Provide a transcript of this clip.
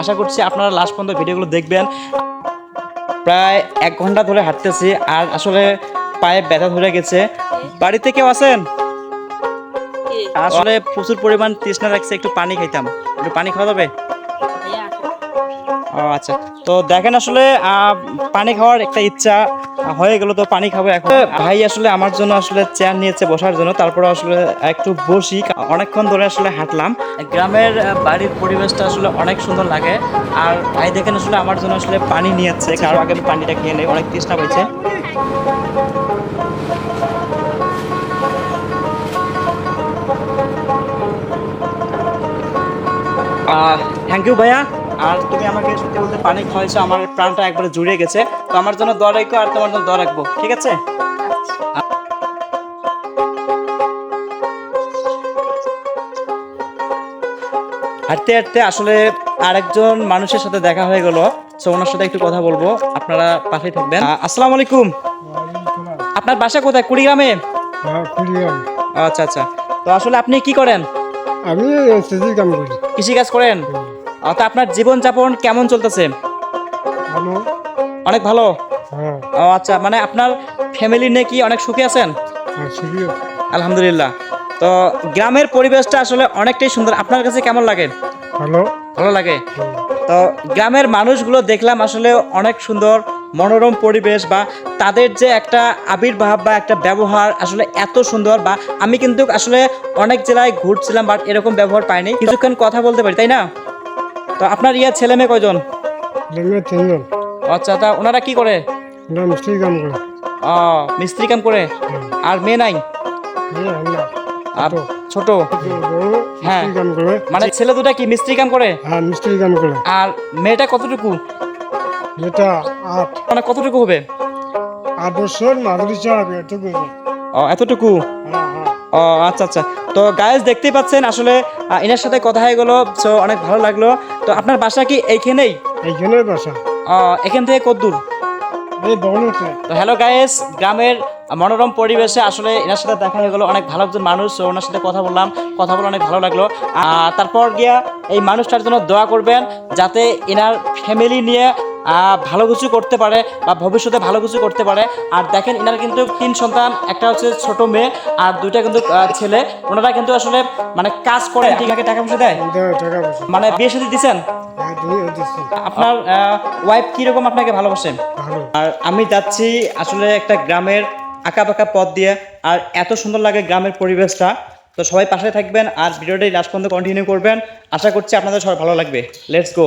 আশা করছি আপনারা লাস্ট পর্যন্ত ভিডিওগুলো দেখবেন। প্রায় এক ঘণ্টা ধরে হাঁটতেছি আর আসলে পায়ে ব্যথা ধরে গেছে। বাড়িতে কেউ আছেন? আসলে প্রচুর পরিমাণ তৃষ্ণা রাখছে একটু পানি খাইতাম। একটু পানি খাওয়া যাবে? আচ্ছা। তো দেখেন আসলে পানি খাওয়ার একটা ইচ্ছা হয়ে গেল, তো পানি খাব এখন। ভাই আসলে আমার জন্য আসলে চেয়ার নিয়েছে বসার জন্য, তারপরে আসলে একটু বসি। অনেকক্ষণ ধরে আসলে হাঁটলাম। গ্রামের বাড়ির পরিবেশটা আসলে অনেক সুন্দর লাগে। আর ভাই দেখেন আসলে আমার জন্য আসলে পানি নিয়েছে কারও আগে পানিটা খেয়ে নেই, অনেক তৃষ্ণা পেয়েছে থ্যাংক ইউ ভাইয়া। আর তুমি আমাকে সত্যি বলতে পানি খাওয়াইছো আমার প্রাণটা একবারে জুড়িয়ে গেছে। তো আমার জন্য দোয়া রাখো আর তোমার জন্য দোয়া রাখব ঠিক আছে? হাঁটতে হাঁটতে আসলে আরেকজন মানুষের সাথে দেখা হয়ে গেল সো ওনার সাথে একটু কথা বলব। আপনারা পাশেই থাকবেন। আসসালামু আলাইকুম। আপনার বাসা কোথায়? কুড়িগ্রামে? হ্যাঁ আচ্ছা আচ্ছা। তো আসলে আপনি কি করেন? আমি করি। কৃষিকাজ করেন? তো আপনার জীবনযাপন কেমন চলতেছে? ভালো। অনেক ভালো? হ্যাঁ। ও আচ্ছা মানে আপনার ফ্যামিলি নিয়ে কি অনেক সুখী আছেন? শুধু আলহামদুলিল্লাহ। তো গ্রামের পরিবেশটা আসলে অনেকটাই সুন্দর। আপনার কাছে কেমন লাগে? ভালো। ভালো লাগে? তো গ্রামের মানুষগুলো দেখলাম আসলে অনেক সুন্দর মনোরম পরিবেশ বা তাদের যে একটা আবির্ভাব বা একটা ব্যবহার আসলে এত সুন্দর বা আমি কিন্তু আসলে অনেক জেলায় ঘুরছিলাম বাট এরকম ব্যবহার পাইনি। কিছুক্ষণ কথা বলতে পারি তাই না? তো আপনার ইয়া ছেলে মেয়ে কয়জন? তিনজন। আচ্ছা তা ওনারা কি করে? মিস্ত্রি কাম করে। ও, মিস্ত্রি কাম করে? আর মেয়ে নাই? আর ছোট। হ্যাঁ। মানে ছেলে দুটা কি মিস্ত্রি কাম করে? হ্যাঁ মিস্ত্রি কাম করে। আর মেয়েটা কতটুকু? এটা আট। মানে কতটুকু হবে? আট বছর মাদুরি চালাবে এটুকু ও এতটুকু? হ্যাঁ। ও আচ্ছা আচ্ছা। তো গায়েস দেখতেই পাচ্ছেন আসলে এনার সাথে কথা হয়ে গেলো সো অনেক ভালো লাগল। তো আপনার বাসা কি এইখানেই? এইখানে বাসা। এখান থেকে কত দূর? এই বগলতে তো হ্যালো গায়েস গ্রামের মনোরম পরিবেশে আসলে এনার সাথে দেখা হয়ে গেলো অনেক ভালো একজন মানুষ ওনার সাথে কথা বললাম কথা বলে অনেক ভালো লাগল। তারপর গিয়া এই মানুষটার জন্য দোয়া করবেন যাতে এনার ফ্যামিলি নিয়ে ভালো কিছু করতে পারে বা ভবিষ্যতে ভালো কিছু করতে পারে। আর দেখেন এনার কিন্তু তিন সন্তান একটা হচ্ছে ছোট মেয়ে আর দুইটা কিন্তু ছেলে। ওনারা কিন্তু আসলে মানে কাজ করে ঠিক আছে টাকা পয়সা দেয় পয়সা মানে বিয়ে সাথে দিচ্ছেন হ্যাঁ আপনার ওয়াইফ কীরকম আপনাকে ভালোবাসেন আর আমি যাচ্ছি আসলে একটা গ্রামের আঁকা পাকা পথ দিয়ে আর এত সুন্দর লাগে গ্রামের পরিবেশটা। তো সবাই পাশে থাকবেন আর ভিডিওটি লাস্ট পর্যন্ত কন্টিনিউ করবেন। আশা করছি আপনাদের সবাই ভালো লাগবে। Let's go